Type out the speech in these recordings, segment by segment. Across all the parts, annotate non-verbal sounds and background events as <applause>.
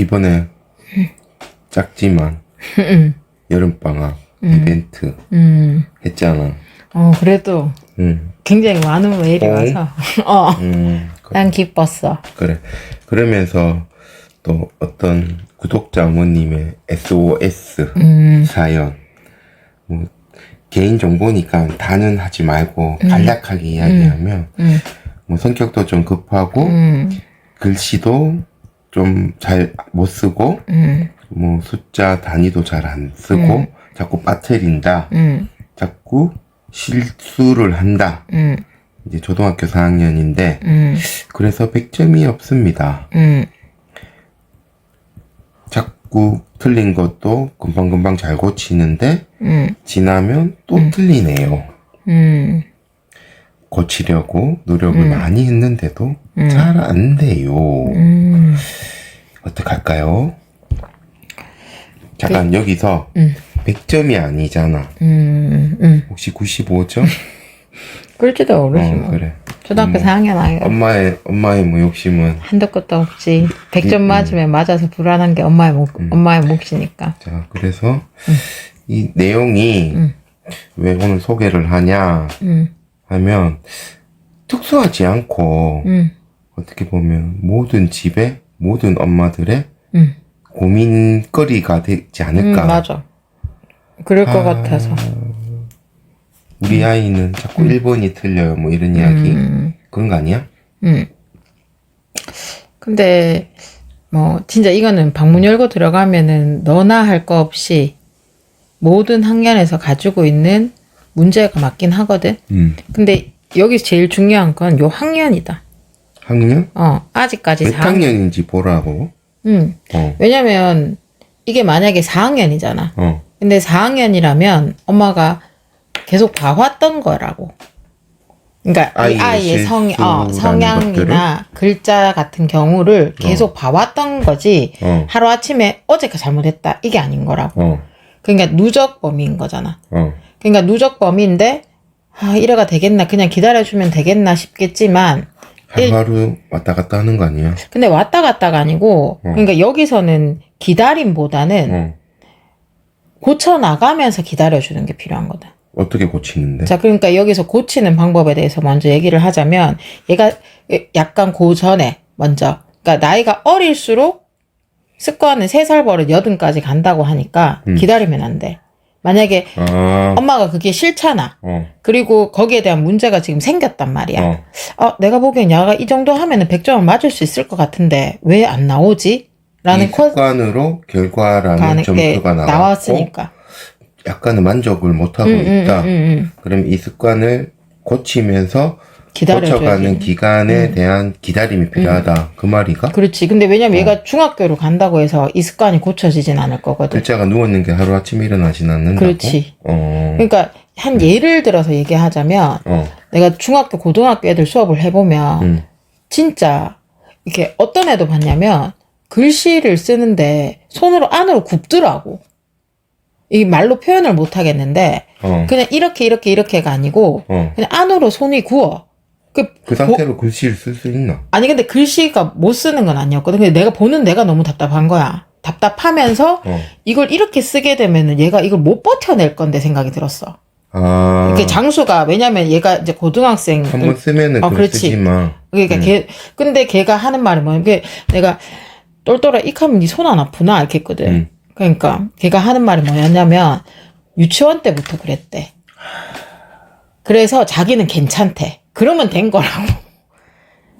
이번에 작지만 <laughs> 음, 여름방학 이벤트 음. 했잖아. 어, 그래도 응. 굉장히 많은 메일이 어? 와서, <laughs> 어, 음, 그- 난 기뻤어. 그래. 그러면서 또 어떤 구독자 어머님의 SOS 음, 사연. 뭐 개인 정보니까 다는 하지 말고 간략하게 이야기하면 음, 뭐 성격도 좀 급하고 음, 글씨도 좀 잘 못 쓰고 음, 뭐 숫자 단위도 잘 안 쓰고 자꾸 빠뜨린다. 음, 자꾸 실수를 한다. 음, 이제 초등학교 4학년인데 음, 그래서 100점이 없습니다. 음, 자꾸 틀린 것도 금방금방 잘 고치는데 음, 지나면 또 틀리네요. 음, 고치려고 노력을 많이 했는데도 잘안 돼요. 음. 어떡할까요? 잠깐 여기서 음. 100점이 아니잖아. 음, 음. 혹시 95점? <laughs> 꿀지도 모르지 어, 뭐. 그래. 초등학교 음. 4학년 아이가 엄마의 엄마의 뭐 욕심은 한도 끝도 없지. 100점 음. 맞으면 맞아서 불안한 게 엄마의 목, 엄마의 몫이니까. 자 그래서 이 내용이 음. 왜 오늘 소개를 하냐 음, 하면 특수하지 않고 음, 어떻게 보면 모든 집에 모든 엄마들의 음. 고민거리가 되지 음, 않을까. 맞아. 그럴 것 아. 같아서. 우리 아이는 자꾸 1번이 틀려요. 뭐 이런 이야기. 음, 그런 거 아니야? 음. 근데, 뭐, 진짜 이거는 방문 열고 들어가면은 너나 할 거 없이 모든 학년에서 가지고 있는 문제가 맞긴 하거든. 음. 근데 여기서 제일 중요한 건 요 학년이다. 학년? 어, 아직까지 몇 4학년. 학년인지 보라고. 음. 어. 왜냐면 이게 만약에 4학년이잖아. 어. 근데 4학년이라면 엄마가 계속 봐왔던 거라고. 그러니까 이 아이의 아이의 성, 어, 실수라는 성향이나 글자 같은 경우를 계속 봐왔던 거지. 어. 하루 아침에 어제가 잘못했다 이게 아닌 거라고. 어. 그러니까 누적 범위인 거잖아. 어. 그러니까 누적 범위인데 아 이래가 되겠나 그냥 기다려주면 되겠나 싶겠지만 하루하루 왔다 갔다 하는 거 아니야? 근데 왔다 갔다가 아니고 그러니까 여기서는 기다림보다는 어. 고쳐 나가면서 기다려주는 게 필요한 거다. 어떻게 고치는데? 자, 그러니까 여기서 고치는 방법에 대해서 먼저 얘기를 하자면 얘가 약간 그 전에 먼저 그러니까 나이가 어릴수록 습관은 세살 버릇 여든까지 간다고 하니까 음. 기다리면 안 돼. 만약에 아. 엄마가 그게 싫잖아. 어. 그리고 거기에 대한 문제가 지금 생겼단 말이야. 어. 아, 내가 보기엔 야가 이 정도 하면은 100점을 맞을 수 있을 것 같은데 왜 안 나오지? 라는 이 습관으로 결과라는 게 점수가 나왔고 나왔으니까. 약간은 만족을 못 하고 음, 음, 있다. 음, 음. 그럼 이 습관을 고치면서 음. 고쳐가는 기간에 대한 기다림이 필요하다. 그 말이가? 그렇지. 근데 왜냐면 어. 얘가 중학교를 간다고 해서 이 습관이 고쳐지진 않을 거거든. 글자가 누워있는 게 하루 아침에 일어나진 않는다고? 그렇지. 어. 그러니까 한 예를 들어서 얘기하자면 어. 내가 중학교, 고등학교 애들 수업을 해보면 음. 진짜 이렇게 어떤 애도 봤냐면 글씨를 쓰는데 손으로 안으로 굽더라고. 이 말로 표현을 못 하겠는데 어. 그냥 이렇게 이렇게 이렇게가 아니고 어. 그냥 안으로 손이 구워. 그, 그 상태로 글씨를 쓸 수 있나? 아니 근데 글씨가 못 쓰는 건 아니었거든. 근데 내가 보는 내가 너무 답답한 거야. 답답하면서 어. 이걸 이렇게 쓰게 되면은 얘가 이걸 못 버텨낼 건데 생각이 들었어. 아. 그 장수가 왜냐면 얘가 이제 고등학생 한번 쓰면은 어, 그렇지. 쓰지. 그러니까 음. 걔 근데 걔가 하는 말이 뭐냐면 그게 내가 똘똘아 이카면 네손안 아프나 이렇게 했거든. 음. 그러니까 걔가 하는 말이 뭐였냐면 유치원 때부터 그랬대. 그래서 자기는 괜찮대. 그러면 된 거라고.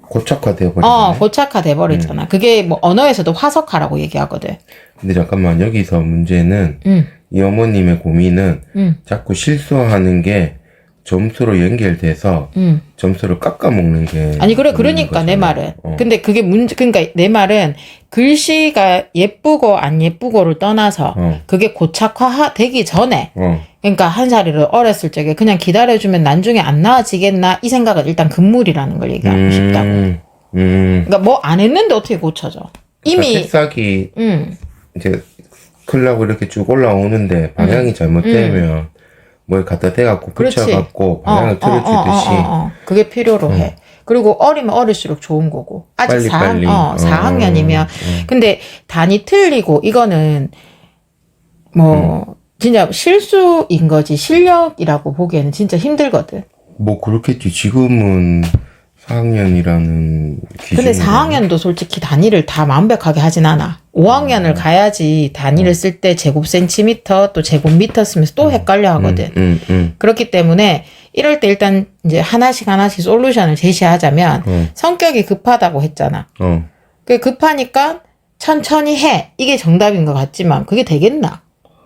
고착화되어 버리네. 어, 고착화 돼버리잖아. 그게 뭐 언어에서도 화석화라고 얘기하거든. 근데 잠깐만 여기서 문제는 응, 이 어머님의 고민은 응, 자꾸 실수하는 게 점수로 연결돼서 응. 점수를 깎아 먹는 게 아니 그래 그러니까 내 거잖아. 말은. 어. 근데 그게 문제 그러니까 내 말은 글씨가 예쁘고 안 예쁘고를 떠나서 어. 그게 고착화 되기 전에 어. 그러니까 한 살이를 어렸을 적에 그냥 기다려주면 나중에 안 나아지겠나 이 생각은 일단 금물이라는 걸 얘기하고 싶다고. 음. 음. 그러니까 뭐 안 했는데 어떻게 고쳐져? 그러니까 이미 새싹이 음, 이제 클라고 이렇게 쭉 올라오는데 방향이 잘못되면 뭘 갖다 대갖고 음. 붙여갖고 어, 방향을 어, 틀어주듯이 어, 어, 어, 어. 그게 필요로 해. 그리고 어리면 어릴수록 좋은 거고. 아직 빨리 4, 빨리. 어, 4학년이면. 어, 어. 근데 단이 틀리고 이거는 뭐 음. 진짜 실수인 거지 실력이라고 보기에는 진짜 힘들거든. 뭐 그렇겠지. 지금은 4학년이라는 기준. 근데 4학년도 솔직히 단위를 다 완벽하게 하진 않아. 5학년을 가야지 단위를 쓸 때 제곱 센티미터 또 제곱 미터 쓰면서 또 헷갈려 하거든. 응, 응. 그렇기 때문에 이럴 때 일단 이제 하나씩 하나씩 솔루션을 제시하자면 어, 성격이 급하다고 했잖아. 어. 그 급하니까 천천히 해. 이게 정답인 것 같지만 그게 되겠나?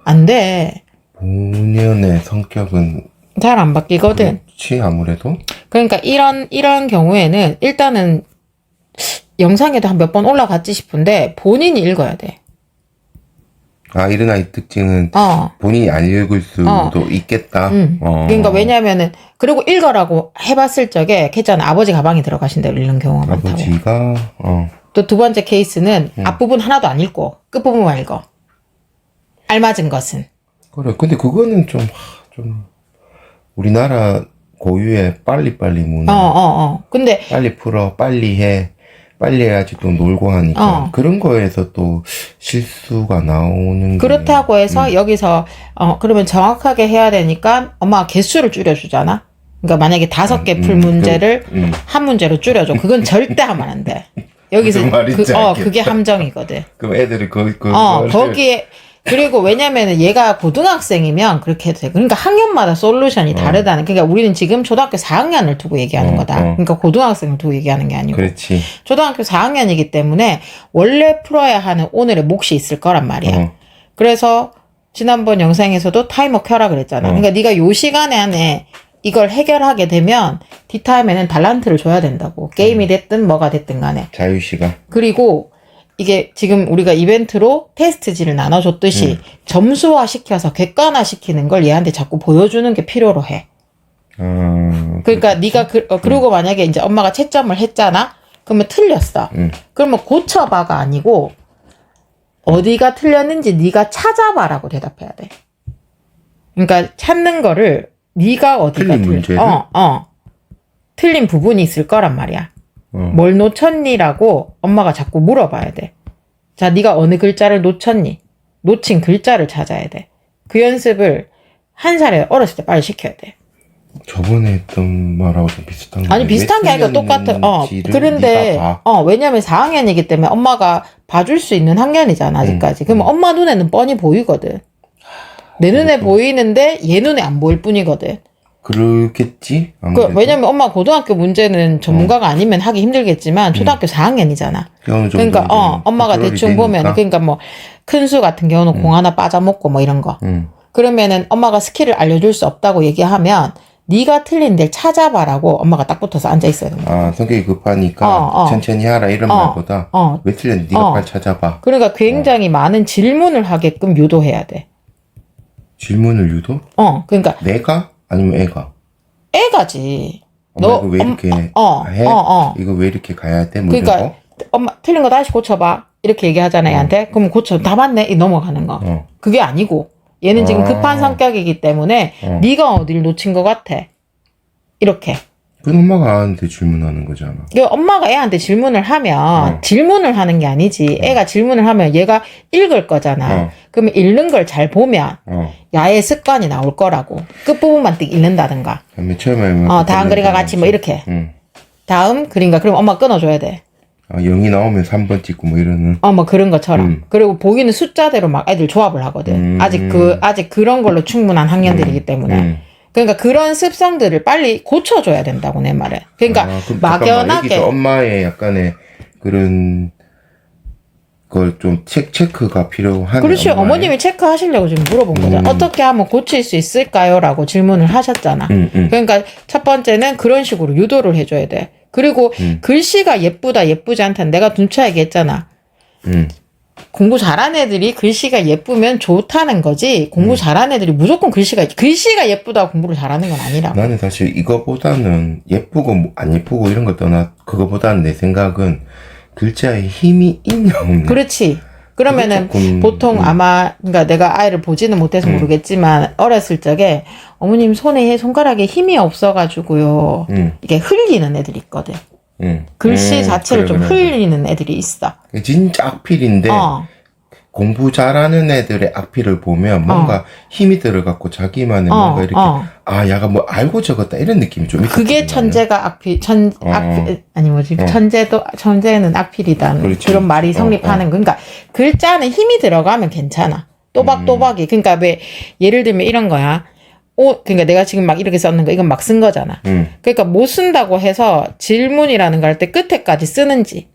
안 돼. 본연의 성격은 잘 안 바뀌거든. 그렇지 아무래도. 그러니까 이런 이런 경우에는 일단은 영상에도 한 몇 번 올라갔지 싶은데 본인이 읽어야 돼. 아 이런 아이 특징은 어. 본인이 안 읽을 수도 어. 있겠다. 음. 어. 그러니까 왜냐면은 그리고 읽어라고 해봤을 적에 걔잖아 아버지 가방에 들어가신다고 읽는 경우가 많다고. 아버지가 어. 또 두 번째 케이스는 음. 앞부분 하나도 안 읽고 끝부분만 읽어. 알맞은 것은. 그래. 근데 그거는 좀, 하, 좀, 우리나라 고유의 빨리빨리 문화. 어, 어, 어. 근데 빨리 풀어, 빨리 해. 빨리 해야지 또 놀고 하니까. 어. 그런 거에서 또 실수가 나오는 게. 그렇다고 해서 여기서 어 그러면 정확하게 해야 되니까 엄마가 개수를 줄여주잖아. 그러니까 만약에 다섯 개풀 음, 문제를 그, 음. 한 문제로 줄여줘. 그건 절대 하면 안 돼. <laughs> 여기서 말인지 그, 어 알겠다. 그게 함정이거든. <laughs> 그럼 애들이 그, 그, 어 거기에 그리고 왜냐면은 얘가 고등학생이면 그렇게 해도 돼. 그러니까 학년마다 솔루션이 다르다는. 그러니까 우리는 지금 초등학교 4학년을 두고 얘기하는 어, 거다. 어. 그러니까 고등학생을 두고 얘기하는 게 아니고. 그렇지. 초등학교 4학년이기 때문에 원래 풀어야 하는 오늘의 몫이 있을 거란 말이야. 어. 그래서 지난번 영상에서도 타이머 켜라 그랬잖아. 어. 그러니까 네가 요 시간에 안에 이걸 해결하게 되면 뒷타임에는 달란트를 줘야 된다고. 게임이 됐든 뭐가 됐든 간에. 자유 시간. 그리고 이게 지금 우리가 이벤트로 테스트지를 나눠줬듯이 점수화 시켜서 객관화 시키는 걸 얘한테 자꾸 보여주는 게 필요로 해. 어, 그러니까 네가 그, 어, 그리고 만약에 이제 엄마가 채점을 했잖아. 그러면 틀렸어. 음. 그러면 고쳐봐가 아니고 어디가 틀렸는지 네가 찾아봐라고 대답해야 돼. 그러니까 찾는 거를 네가 어디가 틀린 틀- 문제를? 어, 어. 틀린 부분이 있을 거란 말이야. 어. 뭘 놓쳤니라고 엄마가 자꾸 물어봐야 돼. 자, 네가 어느 글자를 놓쳤니? 놓친 글자를 찾아야 돼. 그 연습을 한 살에 어렸을 때 빨리 시켜야 돼. 저번에 했던 말하고 좀 비슷한 거 아니 비슷한 게 아니라 똑같아. 어. 그런데 어 왜냐면 4학년이기 때문에 엄마가 봐줄 수 있는 학년이잖아 아직까지. 음. 그러면 엄마 눈에는 뻔히 보이거든. 내 눈에 보이는데 얘 눈에 안 보일 뿐이거든. 그렇겠지? 그. 왜냐면 엄마 고등학교 문제는 전문가가 아니면 하기 힘들겠지만 초등학교 4학년이잖아. 어느 정도 그러니까 이제 어 엄마가 대충 보면 되니까. 그러니까 뭐 큰 수 같은 경우는 공 하나 빠져먹고 뭐 이런 거. 음. 그러면은 엄마가 스킬을 알려줄 수 없다고 얘기하면 네가 틀린 데를 찾아봐라고 엄마가 딱 붙어서 앉아 있어야 된다. 아 성격이 급하니까 어, 어. 천천히 하라 이런 어, 말보다 어. 왜 틀렸는지 네가 어. 빨리 찾아봐 그러니까 굉장히 많은 질문을 하게끔 유도해야 돼. 질문을 유도? 어, 그러니까 내가? 아니면 애가? 애가지. 엄마 너 이거 왜 엄- 이렇게 어, 해? 어, 어. 이거 왜 이렇게 가야 돼? 뭐 그러니까 거? 엄마 틀린 거 다시 고쳐봐. 이렇게 얘기하잖아 얘한테. 그럼 고쳐. 다 맞네. 이 넘어가는 거. 어. 그게 아니고 얘는 지금 아. 급한 성격이기 때문에 어. 네가 어딜 놓친 것 같아. 이렇게. 그건 엄마가 나한테 질문하는 거잖아 그 엄마가 애한테 질문을 하면 어. 질문을 하는 게 아니지. 애가 질문을 하면 얘가 읽을 거잖아. 어. 그러면 읽는 걸 잘 보면 어. 야의 습관이 나올 거라고. 끝부분만 띡 읽는다든가. 맨 처음에 어, 다음 그림과 같이 뭐 이렇게. 응. 다음 그림과 그럼 엄마 끊어줘야 돼. 아, 0이 나오면 3번 찍고 뭐 이러는 어, 뭐 그런 것처럼. 음. 그리고 보이는 숫자대로 막 애들 조합을 하거든. 음. 아직 그, 아직 그런 걸로 충분한 학년들이기 때문에. 음. 그러니까 그런 습성들을 빨리 고쳐줘야 된다고, 내 말은. 그러니까 아, 막연하게. 엄마의 약간의 그런 걸좀 체크가 필요한 그렇지. 어머님이 체크하시려고 지금 물어본 거잖아. 음. 어떻게 하면 고칠 수 있을까요? 라고 질문을 하셨잖아. 응, 응. 그러니까 첫 번째는 그런 식으로 유도를 해줘야 돼. 그리고 음. 글씨가 예쁘다, 예쁘지 않다. 내가 눈차 얘기했잖아. 응. 공부 잘하는 애들이 글씨가 예쁘면 좋다는 거지. 공부 음. 잘하는 애들이 무조건 글씨가 글씨가 예쁘다 공부를 잘하는 건 아니라고. 나는 사실 이거보다는 예쁘고 뭐안 예쁘고 이런 걸 떠나 그거보다는 내 생각은 글자에 힘이 있냐 없냐 그렇지. 그러면은 조금, 보통 음. 아마 그러니까 내가 아이를 보지는 못해서 모르겠지만 어렸을 적에 어머님 손에 손가락에 힘이 없어가지고요 음, 이게 흘리는 애들이 있거든. 음. 글씨 음, 자체를 그래, 좀. 흘리는 애들이 있어. 진짜 악필인데 어, 공부 잘하는 애들의 악필을 보면 뭔가 힘이 들어갔고 자기만의 어, 뭔가 이렇게 어. 아 야가 뭐 알고 적었다 이런 느낌이 좀. 그게 천재가 악필, 천, 어. 악필, 아니 뭐지, 어. 천재도, 천재는 악필이다는 그렇지. 그런 말이 어, 성립하는 거. 그러니까 글자는 힘이 들어가면 괜찮아. 또박또박이. 그러니까 왜, 예를 들면 이런 거야. 오, 그러니까 내가 지금 막 이렇게 썼는 거, 이건 막 쓴 거잖아. 음, 그러니까 못 쓴다고 해서 질문이라는 거할때 끝에까지 쓰는지.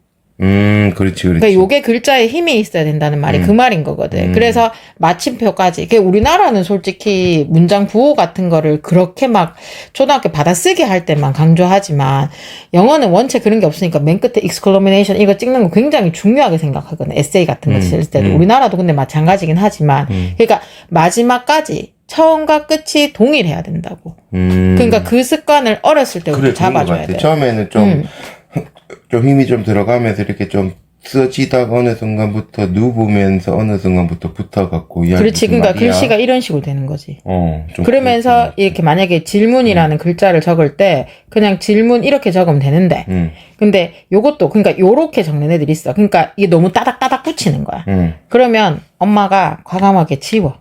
음, 그렇지, 그렇지. 그러니까 요게 글자에 힘이 있어야 된다는 말이 음. 그 말인 거거든. 음. 그래서 마침표까지. 그 우리나라는 솔직히 문장 부호 같은 거를 그렇게 막 초등학교 받아쓰기 할 때만 강조하지만 영어는 원체 그런 게 없으니까 맨 끝에 exclamation 이거 찍는 거 굉장히 중요하게 생각하거든. 에세이 같은 거 음. 쓸 때도. 음. 우리나라도 근데 마찬가지긴 하지만 음. 그러니까 마지막까지 처음과 끝이 동일해야 된다고. 음, 그러니까 그 습관을 어렸을 때부터 그래, 잡아줘야. 돼. 처음에는 좀, 음. 좀 힘이 좀 들어가면서 이렇게 좀 써지다가 어느 순간부터 누우면서 어느 순간부터 붙어갖고 이야기 그렇지. 그러니까 말이야? 글씨가 이런 식으로 되는 거지. 어, 좀 그러면서 그렇구나. 이렇게 만약에 질문이라는 글자를 적을 때 그냥 질문 이렇게 적으면 되는데 음, 근데 요것도 그러니까 요렇게 적는 애들이 있어. 그러니까 이게 너무 따닥따닥 붙이는 거야. 음. 그러면 엄마가 과감하게 지워.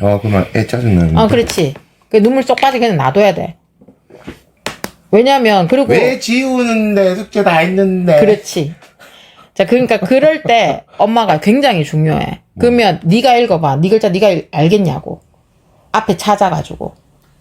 아, 그만 애 짜증나는. 어, 그렇지. 그 눈물 쏙 빠지게 그냥 놔둬야 돼. 왜냐면 그리고 왜 지우는데 숙제 다 했는데. 그렇지. 자, 그러니까 그럴 때 엄마가 굉장히 중요해. 그러면 네가 읽어봐. 네 글자 네가 읽- 알겠냐고. 앞에 찾아가지고.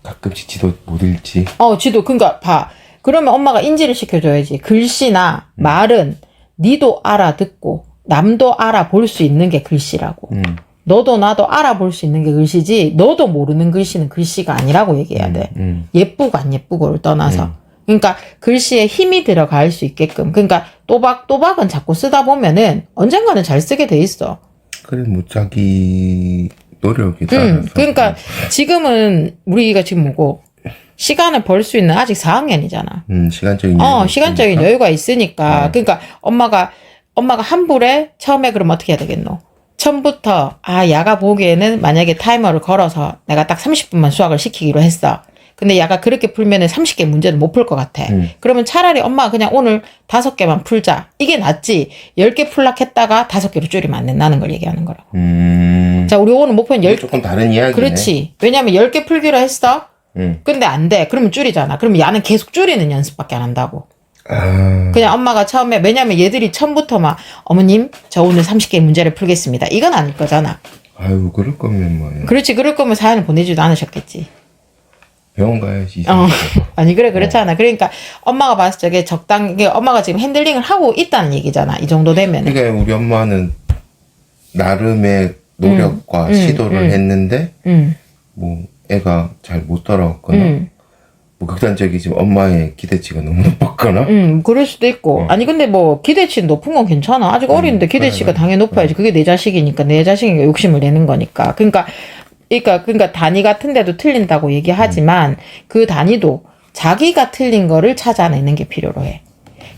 가끔씩 지도 못 읽지. 어, 지도 그러니까 봐. 그러면 엄마가 인지를 시켜줘야지. 글씨나 말은 니도 알아듣고 남도 알아볼 수 있는 게 글씨라고. 음, 너도 나도 알아볼 수 있는 게 글씨지. 너도 모르는 글씨는 글씨가 아니라고 얘기해야 돼. 음, 예쁘고 안 예쁘고를 떠나서. 그러니까 글씨에 힘이 들어갈 수 있게끔. 그러니까 또박또박은 자꾸 쓰다 보면은 언젠가는 잘 쓰게 돼 있어. 그래, 뭐, 자기 노력에 따라서. 음, 그러니까 지금은 우리가 지금 뭐고 시간을 벌 수 있는 아직 4학년이잖아. 음, 시간적인. 어, 여유가 시간적인 있으니까. 여유가 있으니까. 그러니까 엄마가 엄마가 환불에 처음에 그럼 어떻게 해야 되겠노? 처음부터 아, 야가 보기에는 만약에 타이머를 걸어서 내가 딱 30분만 수학을 시키기로 했어. 근데 야가 그렇게 풀면 은 30개 문제는 못 풀 것 같아. 음. 그러면 차라리 엄마가 그냥 오늘 다섯 개만 풀자. 이게 낫지. 10개 풀락 했다가 다섯 개로 줄이면 안 된다는 걸 얘기하는 거라고. 음. 자, 우리 오늘 목표는 이게 10, 조금 다른 이야기네. 그렇지. 왜냐면 10개 풀기로 했어. 음. 근데 안 돼. 그러면 줄이잖아. 그러면 야는 계속 줄이는 연습밖에 안 한다고. 아, 그냥 엄마가 처음에 왜냐면 얘들이 처음부터 막 어머님 저 오늘 30개 문제를 풀겠습니다. 이건 아닐 거잖아. 아유, 그럴 거면 뭐. 그렇지 그럴 거면 사연을 보내지도 않으셨겠지. 병원 가야지. 어. <laughs> 아니 그래 그렇잖아. 그러니까 엄마가 봤을 적에 적당 히 엄마가 지금 핸들링을 하고 있다는 얘기잖아. 이 정도 되면. 그러니까 우리 엄마는 나름의 노력과 음, 시도를 음. 했는데 음. 뭐 애가 잘 못 따라왔거나 음. 뭐 극단적이지만 엄마의 기대치가 너무 높았거나 음, 그럴 수도 있고. 아니, 근데 뭐, 기대치 높은 건 괜찮아. 아직 어린데 기대치가 당연히 높아야지. 그게 내 자식이니까, 내 자식이니까 욕심을 내는 거니까. 그러니까, 그러니까, 그러니까 단위 같은 데도 틀린다고 얘기하지만, 그 단위도 자기가 틀린 거를 찾아내는 게 필요로 해.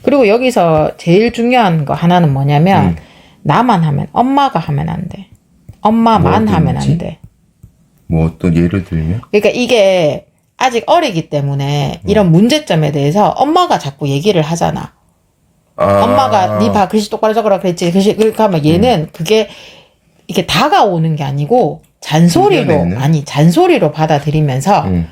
그리고 여기서 제일 중요한 거 하나는 뭐냐면, 나만 하면, 엄마가 하면 안 돼. 엄마만 뭐 하면? 안 돼. 뭐 어떤 예를 들면 그러니까 이게 아직 어리기 때문에 이런 문제점에 대해서 엄마가 자꾸 얘기를 하잖아. 아, 엄마가 네 봐 글씨 똑바로 적으라 그랬지. 글씨 그렇게 하면 얘는 그게 이렇게 다가오는 게 아니고 잔소리로 훈련에는? 아니 잔소리로 받아들이면서 음,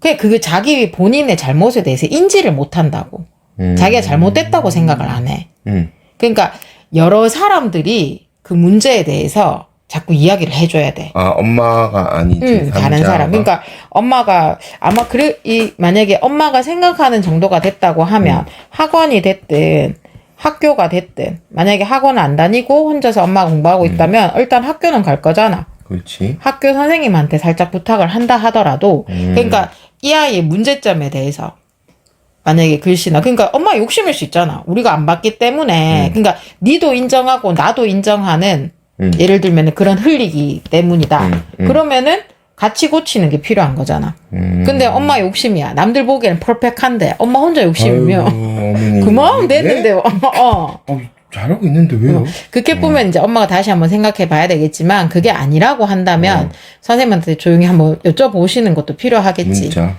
그게 그게 자기 본인의 잘못에 대해서 인지를 못 한다고. 음, 자기가 잘못됐다고 생각을 안 해. 음, 그러니까 여러 사람들이 그 문제에 대해서 자꾸 이야기를 해줘야 돼. 아 엄마가 아니지 응, 다른. 사람. 그러니까 엄마가 아마 그래 이 만약에 엄마가 생각하는 정도가 됐다고 하면 학원이 됐든 학교가 됐든 만약에 학원을 안 다니고 혼자서 엄마가 공부하고 있다면 일단 학교는 갈 거잖아. 그렇지 학교 선생님한테 살짝 부탁을 한다 하더라도 음. 그러니까 이 아이의 문제점에 대해서 만약에 글씨나 그러니까 엄마 욕심일 수 있잖아. 우리가 안 봤기 때문에 그러니까 니도 인정하고 나도 인정하는 음. 예를 들면 그런 흘리기 때문이다. 음, 음. 그러면은 같이 고치는 게 필요한 거잖아. 음. 근데 엄마 욕심이야. 남들 보기에는 퍼펙한데 엄마 혼자 욕심이면. <laughs> 그 왜? 됐는데 어, 어. 어, 잘하고 있는데 왜요? 그렇게 보면 이제 엄마가 다시 한번 생각해 봐야 되겠지만 그게 아니라고 한다면 어. 선생님한테 조용히 한번 여쭤보시는 것도 필요하겠지. 문자.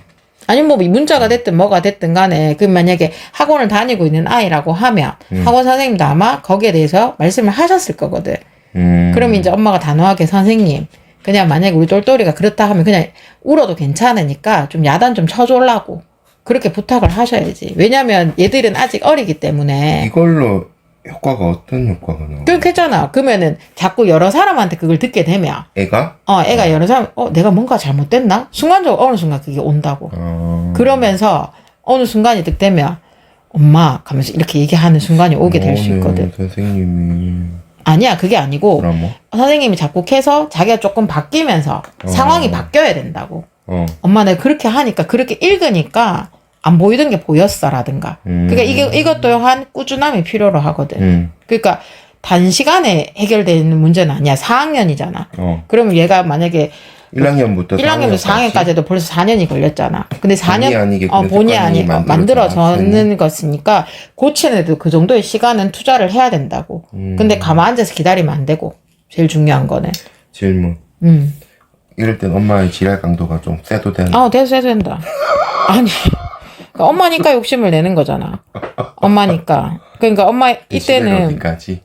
아니 뭐 문자가 됐든 뭐가 됐든 간에 그 만약에 학원을 다니고 있는 아이라고 하면 음. 학원 선생님도 아마 거기에 대해서 말씀을 하셨을 거거든. 음. 그럼 이제 엄마가 단호하게 선생님 그냥 만약에 우리 똘똘이가 그렇다 하면 그냥 울어도 괜찮으니까 좀 야단 좀 쳐주려고 그렇게 부탁을 하셔야지. 왜냐면 얘들은 아직 어리기 때문에 이걸로 효과가 어떤 효과가 나와? 그렇게 했잖아. 그러면은 자꾸 여러 사람한테 그걸 듣게 되면 애가? 어 애가 여러 사람 어 내가 뭔가 잘못됐나? 순간적으로 어느 순간 그게 온다고. 어... 그러면서 어느 순간이 득 되면 엄마 가면서 이렇게 얘기하는 순간이 오게 될수 오늘 있거든. 선생님이 아니야 그게 아니고 그럼 뭐? 선생님이 자꾸 해서 자기가 조금 바뀌면서 어. 상황이 바뀌어야 된다고. 어. 엄마 내가 그렇게 하니까 그렇게 읽으니까 안 보이던 게 보였어라든가. 음. 그러니까 이게 이것 또한 꾸준함이 필요로 하거든. 음. 그러니까 단시간에 해결되는 문제는 아니야. 4학년이잖아. 어. 그러면 얘가 만약에 1학년부터 1학년부터 4학년까지 해도 벌써 4년이 걸렸잖아. 근데 4년 본의 아니게 어, 본의 습관이 아니 어, 만들어져 만들어져는 것이니까 고치는데도 그 정도의 시간은 투자를 해야 된다고. 음. 근데 가만 앉아서 기다리면 안 되고. 제일 중요한 거는. 질문. 음. 이럴 땐 엄마의 지랄 강도가 좀 세도 되나? 아, 돼서 해도 된다. 아니. 그러니까 엄마니까 욕심을 내는 거잖아. 엄마니까. 그러니까 엄마 이때는 어디까지?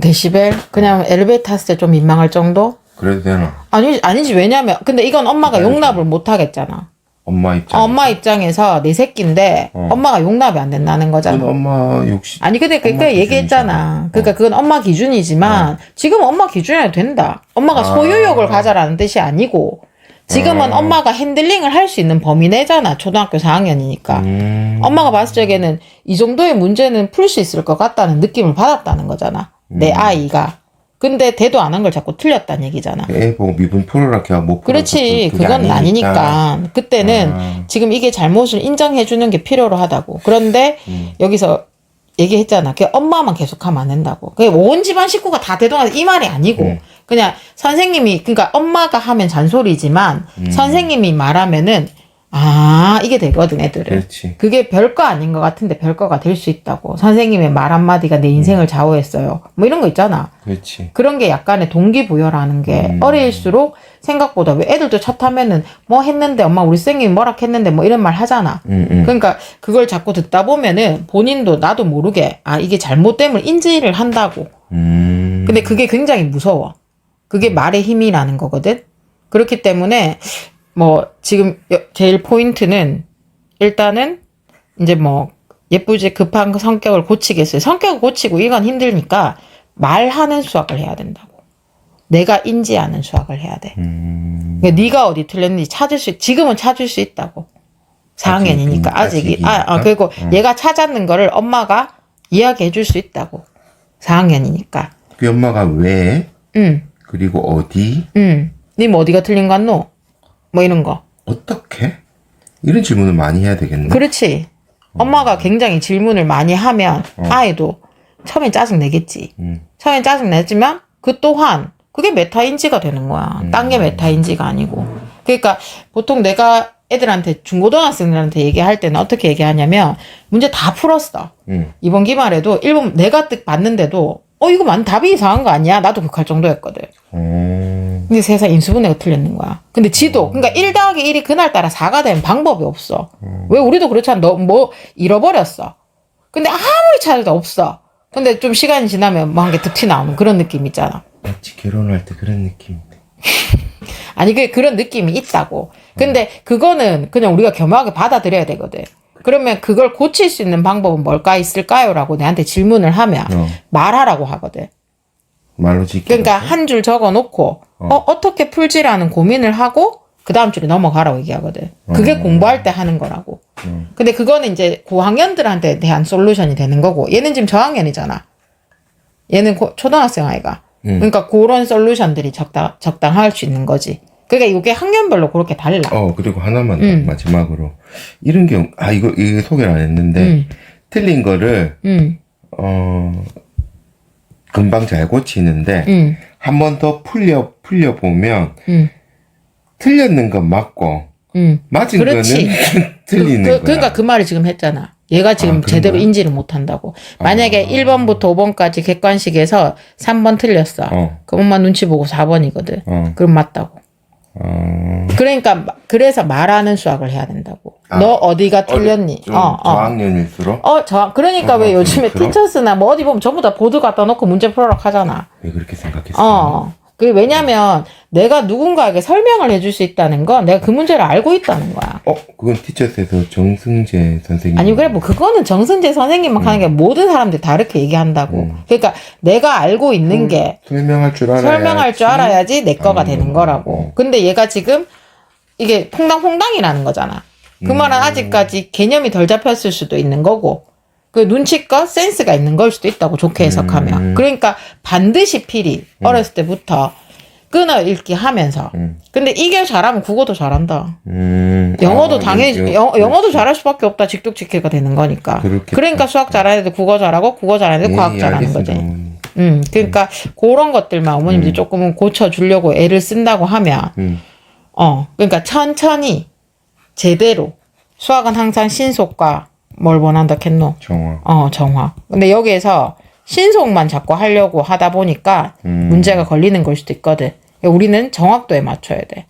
데시벨 그냥 엘리베이터 탔을 때 좀 민망할 정도? 그래도 되나? 아니 아니지 왜냐면 근데 이건 엄마가 용납을 못 하겠잖아. 엄마 입장. 엄마 입장에서 내 새끼인데 어. 엄마가 용납이 안 된다는 거잖아. 엄마 욕심. 아니 근데 엄마 그러니까 얘기했잖아. 기준이잖아. 그러니까 그건 엄마 기준이지만 지금 엄마 기준이라 된다. 엄마가 아. 소유욕을 가져라는 뜻이 아니고 지금은 아. 엄마가 핸들링을 할 수 있는 범위 내잖아. 초등학교 4학년이니까. 음. 엄마가 봤을 적에는 이 정도의 문제는 풀 수 있을 것 같다는 느낌을 받았다는 거잖아. 내 음. 아이가. 근데 대도 안 한 걸 자꾸 틀렸다는 얘기잖아. 애 보고 미분 풀어라 걔가 못 그렇지. 그건 아니니까. 그때는 아. 지금 이게 잘못을 인정해 주는 게 필요로 하다고. 그런데 음. 여기서 얘기했잖아. 그 엄마만 계속하면 안 된다고. 그게 온 집안 식구가 다 대동하는 이 말이 아니고 음. 그냥 선생님이 그러니까 엄마가 하면 잔소리지만 음. 선생님이 말하면은 아 이게 되거든 애들은. 그렇지. 그게 별거 아닌 것 같은데 별거가 될 수 있다고. 선생님의 말 한마디가 내 인생을 좌우했어요. 뭐 이런 거 있잖아. 그렇지. 그런 게 약간의 동기부여라는 게 음. 어릴수록 생각보다 왜 애들도 차 타면은 뭐 했는데 엄마 우리 쌤이 뭐라 했는데 뭐 이런 말 하잖아. 음, 음. 그러니까 그걸 자꾸 듣다 보면은 본인도 나도 모르게 아 이게 잘못됨을 인지를 한다고. 음. 근데 그게 굉장히 무서워. 그게 말의 힘이라는 거거든. 그렇기 때문에 뭐 지금 여- 제일 포인트는 일단은 이제 뭐 예쁘지 급한 그 성격을 고치겠어요. 성격을 고치고 이건 힘드니까 말하는 수학을 해야 된다고. 내가 인지하는 수학을 해야 돼. 음. 그러니까 네가 어디 틀렸는지 찾을 수 지금은 찾을 수 있다고. 4학년이니까 아직 이 아, 아 아직이니까? 그리고 음. 얘가 찾았는 거를 엄마가 이야기해 줄 수 있다고. 4학년이니까. 그 엄마가 왜 응. 그리고 어디 응. 님 어디가 틀린 거 같노? 뭐 이런 거. 어떻게 이런 질문을 많이 해야 되겠네. 그렇지. 엄마가 굉장히 질문을 많이 하면 아이도 처음엔 짜증 내겠지. 음. 처음엔 짜증 내지만 그 또한 그게 메타인지가 되는 거야. 딴게 메타인지가 아니고. 그러니까 보통 내가 애들한테 중고등학생들한테 얘기할 때는 어떻게 얘기하냐면 문제 다 풀었어. 음. 이번 기말에도 일본 내가 뜻 봤는데도 어 이거 만 답이 이상한 거 아니야? 나도 극할 정도였거든. 어. 근데 세상 인수분해가 틀렸는 거야. 근데 지도, 그러니까 1 더하기 1이 그날따라 4가 되면 방법이 없어. 왜 우리도 그렇잖아. 너 뭐 잃어버렸어. 근데 아무리 찾아도 없어. 근데 좀 시간이 지나면 뭐 한개 득티 나오는 그런 느낌 있잖아. 마치 결혼할 때 그런 느낌인데. <laughs> 아니, 그 그런 느낌이 있다고. 근데 그거는 그냥 우리가 겸허하게 받아들여야 되거든. 그러면 그걸 고칠 수 있는 방법은 뭘까 있을까요? 라고 내한테 질문을 하면 어. 말하라고 하거든. 말로 짓기. 그러니까 한 줄 적어 놓고 어. 어 떻게 풀지라는 고민을 하고 그 다음 줄에 넘어가라고 얘기하거든. 그게 공부할 때 하는 거라고. 음. 근데 그거는 이제 고학년들한테 대한 솔루션이 되는 거고 얘는 지금 저학년이잖아. 얘는 고- 초등학생 아이가. 음. 그러니까 그런 솔루션들이 적당 적당할 수 있는 거지. 그러니까 이게 학년별로 그렇게 달라. 어 그리고 하나만 더 음. 마지막으로 이런 경우 아 이거 이거 소개를 안 했는데 음. 틀린 거를 음, 어 금방 잘 고치는데 음, 한번 더 풀려 풀려 보면 음, 틀렸는 건 맞고 음. 맞은 그렇지. 거는 <laughs> 틀리는 그, 거야. 그러니까 그 말을 지금 했잖아. 얘가 지금 아, 제대로? 인지를 못한다고. 만약에 아. 1번부터 5번까지 객관식에서 3번 틀렸어. 어. 그럼 엄마 눈치 보고 4번이거든. 어. 그럼 맞다고. 어. 그러니까 마- 그래서 말하는 수학을 해야 된다고. 아, 너 어디가 틀렸니? 좀 어, 어. 저학년일수록 어, 저 그러니까 어, 왜 어, 요즘에 그럼? 티처스나 뭐 어디 보면 전부 다 보드 갖다 놓고 문제 풀어라 하잖아. 왜 그렇게 생각했어? 어. 그 왜냐면 내가 누군가에게 설명을 해줄 수 있다는 건 내가 그 문제를 알고 있다는 거야. 어, 그건 티처스에서 정승재 선생님. 아니 그래 뭐 그거는 정승재 선생님만 하는 게 모든 사람들이 다르게 얘기한다고. 음. 그러니까 내가 알고 있는 게 설명할 줄 알아야 설명할 줄 알아야지 내 거가 음. 되는 거라고. 음. 근데 얘가 지금 이게 퐁당퐁당이라는 거잖아. 그 음. 말은 아직까지 개념이 덜 잡혔을 수도 있는 거고. 그 눈치껏 센스가 있는 걸 수도 있다고 좋게 해석하면. 음. 그러니까 반드시 필히 어렸을 때부터 끊어 읽기 하면서. 음. 근데 이게 잘하면 국어도 잘한다. 음. 영어도 아, 당연히 여- 영, 영어도. 잘할 수밖에 없다. 직독직해가 되는 거니까. 그렇겠다. 그러니까 수학 잘하는 애들 국어 잘하고 국어 잘하는 애들 예, 과학 예, 잘하는 알겠습니다, 거지. 어머니. 음, 그러니까 그런 것들만 어머님들이 음. 조금은 고쳐 주려고 애를 쓴다고 하면, 음. 어, 그러니까 천천히 제대로 수학은 항상 신속과 뭘 원한다 했노? 정화. 어, 정화. 근데 여기에서 신속만 자꾸 하려고 하다 보니까 음. 문제가 걸리는 걸 수도 있거든. 그러니까 우리는 정확도에 맞춰야 돼.